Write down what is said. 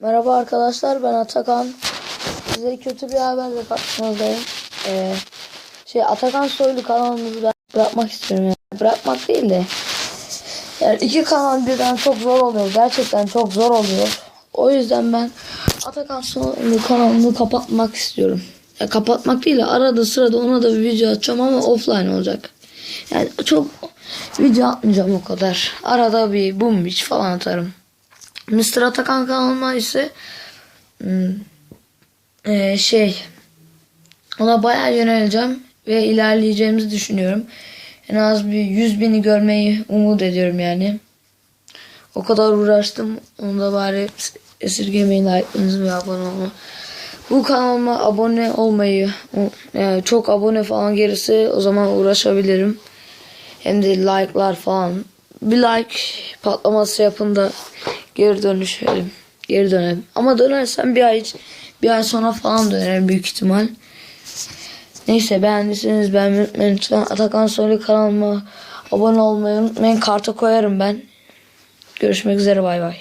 Merhaba arkadaşlar ben Atakan. Size kötü bir haberle karşınızdayım. Ee, şey Atakan Soylu kanalımızı ben bırakmak istiyorum. Yani. Bırakmak değil de. Yani iki kanal birden çok zor oluyor. Gerçekten çok zor oluyor. O yüzden ben Atakan Soylu kanalını kapatmak istiyorum. Ya kapatmak değil de arada sırada ona da bir video atacağım ama offline olacak. Yani çok video atmayacağım o kadar. Arada bir boom beach falan atarım. Mr. Atakan kanalıma ise hmm, eee, şey ona bayağı yöneleceğim ve ilerleyeceğimizi düşünüyorum. En az bir 100 bini görmeyi umut ediyorum yani. O kadar uğraştım. Onu da bari esirgemeyin like'ınızı ve abone olmayı. Bu kanalıma abone olmayı yani çok abone falan gerisi o zaman uğraşabilirim. Hem de like'lar falan. Bir like patlaması yapın da geri dönüşelim. Geri dönelim. Ama dönersem bir ay bir ay sonra falan dönerim büyük ihtimal. Neyse beğendiyseniz beğenmeyi unutmayın. Lütfen Atakan Soylu kanalıma abone olmayı unutmayın. Karta koyarım ben. Görüşmek üzere bay bay.